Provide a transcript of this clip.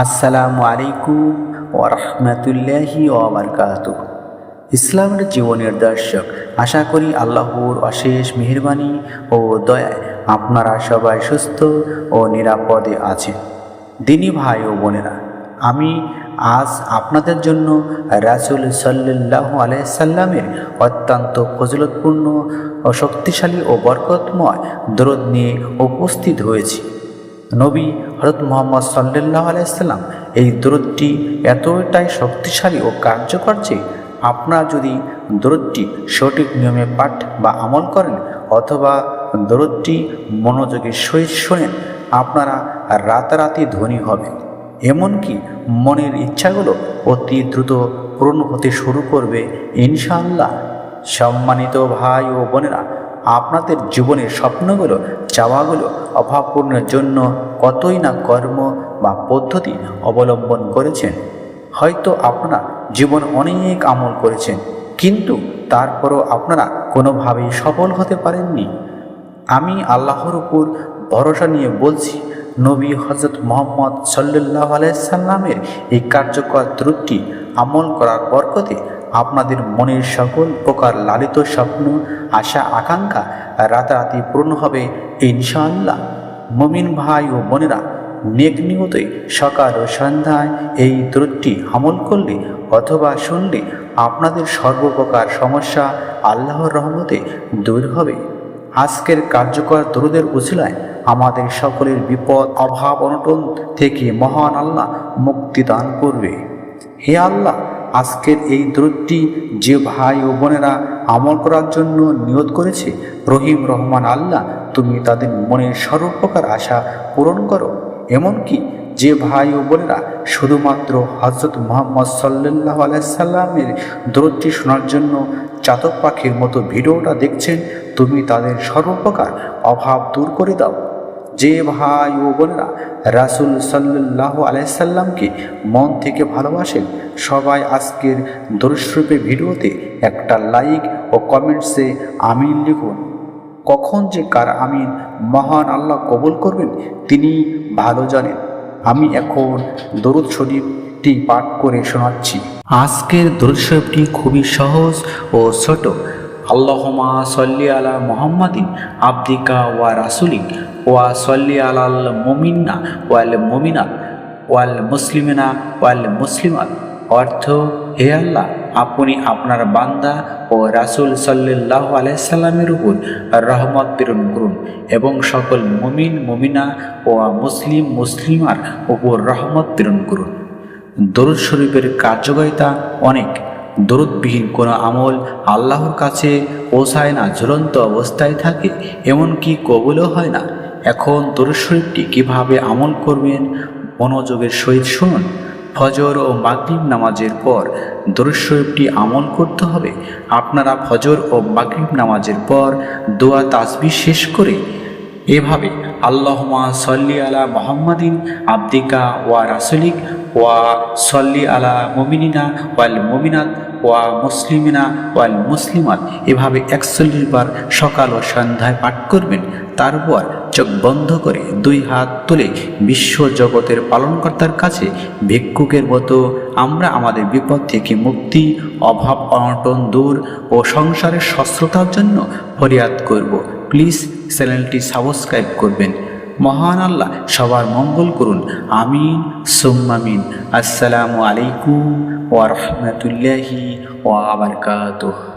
আসসালামু আলাইকুম ওরহমতুল্লাহি ওবরকাত ইসলামের জীবনের দর্শক, আশা করি আল্লাহর অশেষ মেহরবানি ও দয়ায় আপনারা সবাই সুস্থ ও নিরাপদে আছেন। দিনী ভাই ও বোনেরা, আমি আজ আপনাদের জন্য রাসুল সাল্লাহ আলাইসাল্লামের অত্যন্ত ফজলতপূর্ণ ও শক্তিশালী ও বরকতময় দরদ নিয়ে উপস্থিত হয়েছি। নবী হরত মোহাম্মদ সাল্লাহ আলাইসাল্লাম এই দূরত্বটি এতটাই শক্তিশালী ও কার্যকর যে আপনারা যদি দূরত্বটি সঠিক নিয়মে পাঠ বা আমল করেন অথবা দূরত্বটি মনোযোগের সহিত শোনেন, আপনারা রাতারাতি ধনী হবেন। এমনকি মনের ইচ্ছাগুলো অতি দ্রুত পূরণ হতে শুরু করবে ইনশাআল্লাহ। সম্মানিত ভাই ও বোনেরা আপনাদের জীবনের স্বপ্নগুলো, চাওয়াগুলো, অভাবপূর্ণের জন্য কতই না কর্ম বা পদ্ধতি অবলম্বন করেছেন। হয়তো আপনারা জীবন অনেক আমল করেছেন, কিন্তু তারপরও আপনারা কোনোভাবেই সফল হতে পারেননি। আমি আল্লাহর উপর ভরসা নিয়ে বলছি, নবী হজরত মোহাম্মদ সাল্লাহ আলাইসাল্লামের এই কার্যকর ত্রুটি আমল করার বরকতে আপনাদের মনের সকল প্রকার লালিত স্বপ্ন, আশা, আকাঙ্ক্ষা রাতারাতি পূর্ণ হবে, ইনশাআল্লাহ। মমিন ভাই ও বোনেরা, নেক সকাল ও সন্ধ্যায় এই ত্রুটি আমল করলে অথবা শুনলে আপনাদের সর্বপ্রকার সমস্যা আল্লাহর রহমতে দূর হবে। আজকের কার্যকর দরুদের উচিলায় আমাদের সকলের বিপদ, অভাব, অনটন থেকে মহান আল্লাহ মুক্তি দান করবে। হে আল্লাহ আজকের এই দূরটি যে ভাই ও বোনেরা আমল করার জন্য নিয়ত করেছে, রহিম রহমান আল্লাহ, তুমি তাদের মনের সর্বপ্রকার আশা পূরণ করো। এমনকি যে ভাই ও বোনেরা শুধুমাত্র হজরত মোহাম্মদ সাল্লাহ আলাইসাল্লামের দূরটি শোনার জন্য চাতক পাখির মতো ভিডিওটা দেখছেন, তুমি তাদের সর্বপ্রকার অভাব দূর করে দাও। যে ভাই ও বোনেরা রাসুল সাল্লাহ আলাইসাল্লামকে মন থেকে ভালোবাসেন, সবাই আজকের দর্শরূপে ভিডিওতে একটা লাইক ও কমেন্টসে আমিন লিখুন। কখন যে কার আমিন মহান আল্লাহ কবুল করবেন, তিনি ভালো জানেন। আমি এখন দরুদ শরীফটি পাঠ করে শোনাচ্ছি। আজকের দরুদ খুবই সহজ ও ছোট। আল্লাহমা সল্লি আলা মোহাম্মদিন আব্দিকা ওয়া রাসুলিক ওয়া সল্লি আলাল মমিন্না ওয়াল মমিনাত ওয়াল মুসলিমিনা ওয়াল মুসলিমাত। অর্থ, হে আল্লাহ, আপনি আপনার বান্দা ও রাসুল সাল্লাহ আলাইসাল্লামের উপর রহমত প্রেরণ করুন এবং সকল মুমিন, মুমিনা ও মুসলিম, মুসলিমার উপর রহমত প্রেরণ করুন। দরুদ শরীফের কার্যকারিতা অনেক। দরুদবিহীন কোনো আমল আল্লাহর কাছে পৌঁছায় না ঝুলন্ত অবস্থায় থাকে এমনকি কবুলও হয় না? এখন দরুদ শরীফটি কীভাবে আমল করবেন? মনোযোগের সহিত শুনুন। ফজর ও মাগরিব নামাজের পর দরুদ শরীফটি আমল করতে হবে। আপনারা ফজর ও মাগরিব নামাজের পর দোয়া তাসবি শেষ করে এভাবে আল্লাহমা সল্লি আলা মোহাম্মদিন আব্দিকা ওয়া রাসুলিক ওয়া সল্লি আলা মমিনিনা ওয়াল মমিনাত ওয়া মুসলিমিনা ওয়াল মুসলিমাত। এভাবে একচল্লিশ বার সকাল ও সন্ধ্যায় পাঠ করবেন, তারপর চোখ বন্ধ করে দুই হাত তুলে বিশ্ব জগতের পালনকর্তার কাছে ভিক্ষুকের মতো আমরা আমাদের বিপদ থেকে মুক্তি, অভাব অনটন দূর ও সংসারের সস্রতার জন্য ফরিয়াদ করব। প্লিজ চ্যানেলটি সাবস্ক্রাইব করবেন। মহান আল্লাহ সবার মঙ্গল করুন। আমিন সোম্মামিন আসসালামু আলাইকুম ওয়া রাহমাতুল্লাহি ওয়া বারাকাতুহু।